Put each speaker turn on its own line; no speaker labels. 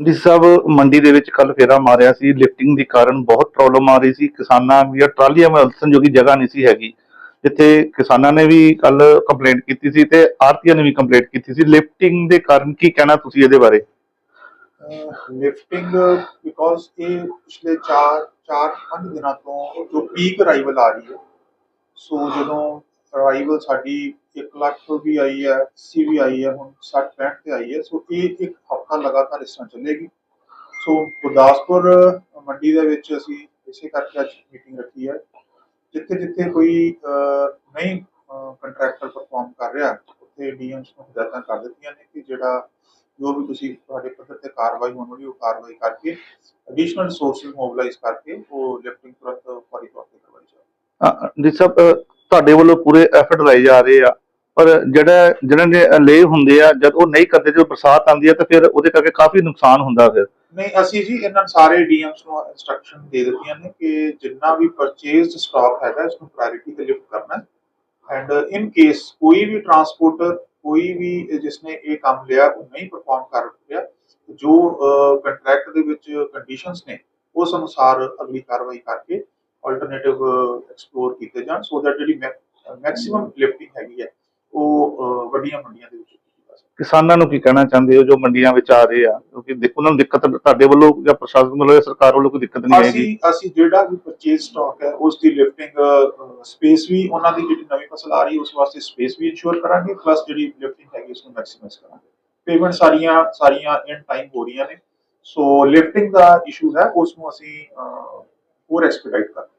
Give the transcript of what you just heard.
ਜੀ ਸਾਹਿਬ ਮੰਡੀ ਦੇ ਵਿੱਚ ਕੱਲ ਫੇਰਾ ਮਾਰਿਆ ਸੀ। ਲਿਫਟਿੰਗ ਦੇ ਕਾਰਨ ਬਹੁਤ ਪ੍ਰੋਬਲਮ ਆ ਰਹੀ ਸੀ। ਕਿਸਾਨਾਂ ਦੀਆਂ ਟਰਾਲੀਆਂ ਵਿੱਚ ਉਲਸਣ ਜੋਗੀ ਜਗ੍ਹਾ ਨਹੀਂ ਸੀ ਹੈਗੀ। ਜਿੱਥੇ ਕਿਸਾਨਾਂ ਨੇ ਵੀ ਕੱਲ ਕੰਪਲੇਂਟ ਕੀਤੀ ਸੀ ਤੇ ਆਰਤੀਆਂ ਨੇ ਵੀ ਕੰਪਲੇਂਟ ਕੀਤੀ ਸੀ। ਲਿਫਟਿੰਗ ਦੇ ਕਾਰਨ ਕੀ ਕਹਿਣਾ ਤੁਸੀਂ ਇਹਦੇ ਬਾਰੇ?
ਲਿਫਟਿੰਗ ਬਿਕੋਜ਼ ਇਹ ਪਿਛਲੇ 4 4 5 ਦਿਨਾਂ ਤੋਂ ਜੋ ਪੀਕ ਅਰਾਈਵਲ ਆ ਰਹੀ ਹੈ, ਸੋ ਜਦੋਂ ਅਰਾਈਵਲ ਸਾਡੀ 1 ਲੱਖ ਵੀ ਆਈ ਹੈ 80 ਵੀ ਆਈ ਹੈ, ਹੁਣ 60 65 ਤੇ ਆਈ ਹੈ। ਸੋ ਇਹ ਇੱਕ ਹਫਤਾ ਲਗਾਤਾਰ ਇਸ ਤਰ੍ਹਾਂ ਚੱਲੇਗੀ। ਸੋ ਗੁਰਦਾਸਪੁਰ ਮੰਡੀ ਦੇ ਵਿੱਚ ਅਸੀਂ ਇਸੇ ਕਰਕੇ ਅੱਜ ਮੀਟਿੰਗ ਰੱਖੀ ਹੈ। ਜਿੱਥੇ ਜਿੱਥੇ ਕੋਈ ਨਹੀਂ ਕੰਟਰੈਕਟਰ ਪਰਫਾਰਮ ਕਰ ਰਿਹਾ, ਉੱਥੇ ਡੀਐਮਸ ਨੂੰ ਹਦਾਇਤਾਂ ਕਰ ਦਿੱਤੀਆਂ ਨੇ ਕਿ ਜਿਹੜਾ ਜੋ ਵੀ ਤੁਸੀਂ ਤੁਹਾਡੇ ਪੱਧਰ ਤੇ ਕਾਰਵਾਈ ਹੋਣ ਵਾਲੀ ਉਹ ਕਾਰਵਾਈ ਕਰਕੇ ਐਡੀਸ਼ਨਲ ਰਿਸੋਰਸਸ ਮੋਬਿਲਾਈਜ਼ ਕਰਕੇ ਉਹ ਲਿਫਟਿੰਗ ਤੁਰੰਤ ਫੌਰੀ ਤੌਰ ਤੇ ਕਰਵਾਈ ਜਾਵੇ।
ਜੀ ਸਾਹਿਬ ਤੁਹਾਡੇ ਵੱਲੋਂ ਪੂਰੇ ਐਫਰਟ ਲਾਏ ਜਾ ਰਹੇ ਆ। ਪਰ ਜਿਹੜਾ ਜਿਹਨਾਂ ਦੇ ਲੇ ਹੁੰਦੇ ਆ, ਜਦ ਉਹ ਨਹੀਂ ਕਰਦੇ, ਜਦੋਂ ਬਰਸਾਤ ਆਉਂਦੀ ਹੈ ਤਾਂ ਫਿਰ ਉਹਦੇ ਕਰਕੇ ਕਾਫੀ ਨੁਕਸਾਨ ਹੁੰਦਾ ਫਿਰ।
ਨਹੀਂ, ਅਸੀਂ ਜੀ ਇਹਨਾਂ ਸਾਰੇ ਡੀਐਮਸ ਨੂੰ ਇਨਸਟਰਕਸ਼ਨ ਦੇ ਦਿੱਤੀਆਂ ਨੇ ਕਿ ਜਿੰਨਾ ਵੀ ਪਰਚੇਜ਼ਡ ਸਟਾਕ ਹੈਗਾ, ਇਸ ਨੂੰ ਪ੍ਰਾਇੋਰਟੀ ਤੇ ਲਿਫਟ ਕਰਨਾ ਐਂਡ ਇਨ ਕੇਸ ਕੋਈ ਵੀ ਟਰਾਂਸਪੋਰਟਰ ਕੋਈ ਵੀ ਜਿਸਨੇ ਇਹ ਕੰਮ ਲਿਆ, ਉਹ ਨਹੀਂ ਪਰਫਾਰਮ ਕਰ ਰਿਹਾ, ਜੋ ਕੰਟਰੈਕਟ ਦੇ ਵਿੱਚ ਕੰਡੀਸ਼ਨਸ ਨੇ, ਉਸ ਅਨੁਸਾਰ ਅਗਲੀ ਕਾਰਵਾਈ ਕਰਕੇ ਆਲਟਰਨੇਟਿਵ ਐਕਸਪਲੋਰ ਕੀਤੇ ਜਾਣ ਸੋ ਦੈਟ ਜਿਹੜੀ ਮੈਕਸਿਮਮ ਲਿਫਟਿੰਗ ਹੈਗੀ ਹੈ ਉਹ ਵੱਡੀਆਂ ਮੰਡੀਆਂ ਦੇ ਵਿੱਚ
ਕਿਸਾਨਾਂ ਨੂੰ ਕੀ ਕਹਿਣਾ ਚਾਹੁੰਦੇ ਹੋ ਜੋ ਮੰਡੀਆਂ ਵਿੱਚ ਆ ਰਹੇ ਆ? ਕਿਉਂਕਿ ਦੇਖ- ਉਹਨਾਂ ਨੂੰ ਦਿੱਕਤ ਤੁਹਾਡੇ ਵੱਲੋਂ ਜਾਂ ਪ੍ਰਸ਼ਾਸਨ ਵੱਲੋਂ ਜਾਂ ਸਰਕਾਰ ਵੱਲੋਂ ਕੋਈ ਦਿੱਕਤ ਨਹੀਂ ਆਏਗੀ
ਅਸੀਂ ਅਸੀਂ ਜਿਹੜਾ ਵੀ ਪਰਚੇਸ ਸਟਾਕ ਹੈ ਉਸ ਦੀ ਲਿਫਟਿੰਗ ਸਪੇਸ ਵੀ ਉਹਨਾਂ ਦੀ ਜਿਹੜੀ ਨਵੀਂ ਫਸਲ ਆ ਰਹੀ ਉਸ ਵਾਸਤੇ ਸਪੇਸ ਵੀ ਇਨਸ਼ੋਰ ਕਰਾਂਗੇ ਪਲੱਸ ਜਿਹੜੀ ਲਿਫਟਿੰਗ ਹੈਗੀ ਉਸ ਨੂੰ ਮੈਕਸਿਮਾਈਜ਼ ਕਰਾਂਗੇ। ਪੇਮੈਂਟ ਸਾਰੀਆਂ ਸਾਰੀਆਂ ਇਨ ਟਾਈਮ ਹੋ ਰਹੀਆਂ ਨੇ। ਸੋ ਲਿਫਟਿੰਗ ਦਾ ਇਸ਼ੂ ਹੈ ਉਸ ਨੂੰ ਅਸੀਂ ਹੋਰ ਐਕਸਪੀਡਾਈਟ ਕਰਾਂਗੇ